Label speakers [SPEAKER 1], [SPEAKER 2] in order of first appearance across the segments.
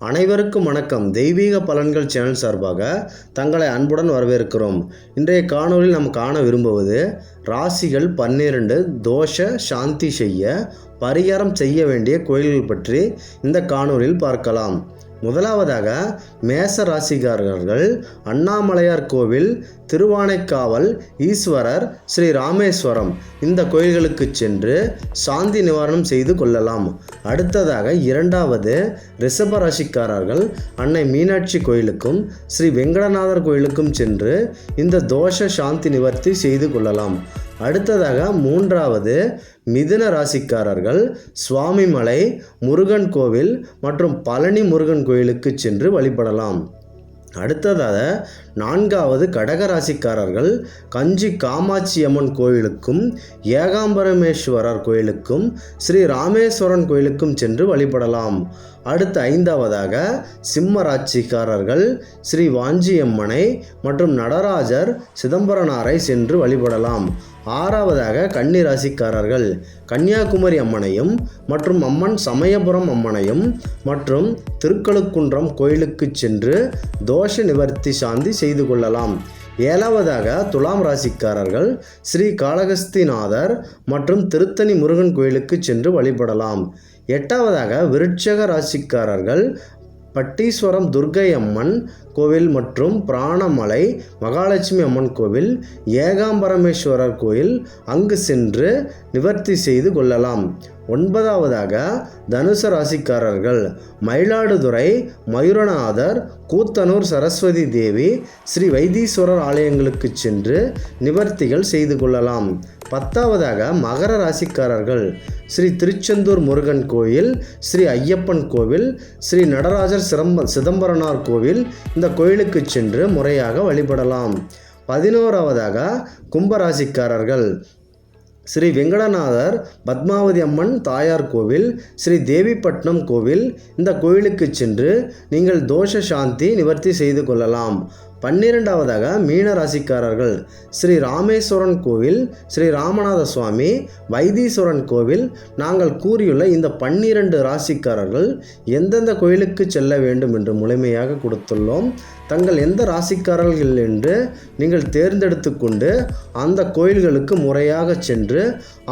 [SPEAKER 1] அனைவருக்கும் வணக்கம். தெய்வீக பலன்கள் சேனல் சார்பாக தங்களை அன்புடன் வரவேற்கிறோம். இன்றைய காணொலியில் நாம் காண விரும்புவது ராசிகள் பன்னிரண்டு தோஷ சாந்தி செய்ய பரிகாரம் செய்ய வேண்டிய கோயில்கள் பற்றி இந்த காணொலியில் பார்க்கலாம். முதலாவதாக மேச ராசிக்காரர்கள் அண்ணாமலையார் கோவில் திருவானைக்காவல் ஈஸ்வரர் ஸ்ரீ ராமேஸ்வரம் இந்த கோயில்களுக்கு சென்று சாந்தி நிவாரணம் செய்து கொள்ளலாம். அடுத்ததாக இரண்டாவது ரிஷப ராசிக்காரர்கள் அன்னை மீனாட்சி கோயிலுக்கும் ஸ்ரீ வெங்கடநாதர் கோயிலுக்கும் சென்று இந்த தோஷ சாந்தி நிவர்த்தி செய்து கொள்ளலாம். அடுத்ததாக மூன்றாவது மிதுன ராசிக்காரர்கள் சுவாமிமலை முருகன் கோவில் மற்றும் பழனி முருகன் கோயிலுக்கு சென்று வழிபடலாம். அடுத்ததாக நான்காவது கடக ராசிக்காரர்கள் கஞ்சி காமாட்சி அம்மன் கோயிலுக்கும் ஏகாம்பரமேஸ்வரர் கோயிலுக்கும் ஸ்ரீ ராமேஸ்வரன் கோயிலுக்கும் சென்று வழிபடலாம். அடுத்து ஐந்தாவதாக சிம்மராட்சிக்காரர்கள் ஸ்ரீ வாஞ்சியம்மனை மற்றும் நடராஜர் சிதம்பரனாரை சென்று வழிபடலாம். ஆறாவதாக கன்னி ராசிக்காரர்கள் கன்னியாகுமரி அம்மனையும் மற்றும் அம்மன் சமயபுரம் அம்மனையும் மற்றும் திருக்கழுக்குன்றம் கோயிலுக்கு சென்று தோஷ நிவர்த்தி சாந்தி செய்து கொள்ளலாம். ஏழாவதாக துலாம் ராசிக்காரர்கள் ஸ்ரீ காளகஸ்திநாதர் மற்றும் திருத்தணி முருகன் கோயிலுக்கு சென்று வழிபடலாம். எட்டாவதாக விருட்சக ராசிக்காரர்கள் பட்டீஸ்வரம் துர்கை அம்மன் கோவில் மற்றும் பிராணமலை மகாலட்சுமி அம்மன் கோவில் ஏகாம்பரமேஸ்வரர் கோயில் அங்கு சென்று நிவர்த்தி செய்து கொள்ளலாம். ஒன்பதாவதாக தனுசு ராசிக்காரர்கள் மயிலாடுதுறை மயூரநாதர் கூத்தனூர் சரஸ்வதி தேவி ஸ்ரீ வைத்தீஸ்வரர் ஆலயங்களுக்கு சென்று நிவர்த்திகள் செய்து கொள்ளலாம். பத்தாவதாக மகர ராசிக்காரர்கள் ஸ்ரீ திருச்செந்தூர் முருகன் கோயில் ஸ்ரீ ஐயப்பன் கோவில் ஸ்ரீ நடராஜர் சிரம்ப சிதம்பரனார் கோவில் இந்த கோயிலுக்கு சென்று முறையாக வழிபடலாம். பதினோராவதாக கும்பராசிக்காரர்கள் ஸ்ரீ வெங்கடநாதர் பத்மாவதி அம்மன் தாயார் கோவில் ஸ்ரீ தேவிப்பட்டினம் கோவில் இந்த கோயிலுக்கு சென்று நீங்கள் தோஷ சாந்தி நிவர்த்தி செய்து கொள்ளலாம். பன்னிரெண்டாவதாக மீன ராசிக்காரர்கள் ஸ்ரீ ராமேஸ்வரன் கோவில் ஸ்ரீ ராமநாத சுவாமி வைத்தீஸ்வரன் கோவில். நாங்கள் கூறியுள்ள இந்த பன்னிரண்டு ராசிக்காரர்கள் எந்தெந்த கோயிலுக்கு செல்ல வேண்டும் என்று முழுமையாக கொடுத்துள்ளோம். தங்கள் எந்த ராசிக்காரர்கள் என்று நீங்கள் தேர்ந்தெடுத்து கொண்டு அந்த கோயில்களுக்கு முறையாக சென்று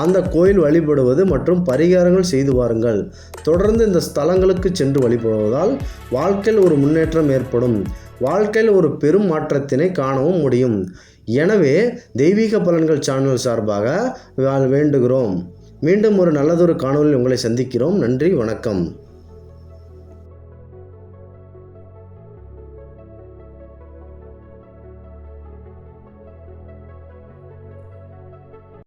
[SPEAKER 1] அந்த கோயில் வழிபடுவது மற்றும் பரிகாரங்கள் செய்து வாருங்கள். தொடர்ந்து இந்த ஸ்தலங்களுக்கு சென்று வழிபடுவதால் வாழ்க்கையில் ஒரு முன்னேற்றம் ஏற்படும். வாழ்க்கையில் ஒரு பெரும் மாற்றத்தினை காணவும் முடியும். எனவே தெய்வீக பலன்கள் சேனல் சார்பாக வேண்டுகிறோம். மீண்டும் ஒரு நல்லதொரு காணொலியில் உங்களை சந்திக்கிறோம். நன்றி வணக்கம்.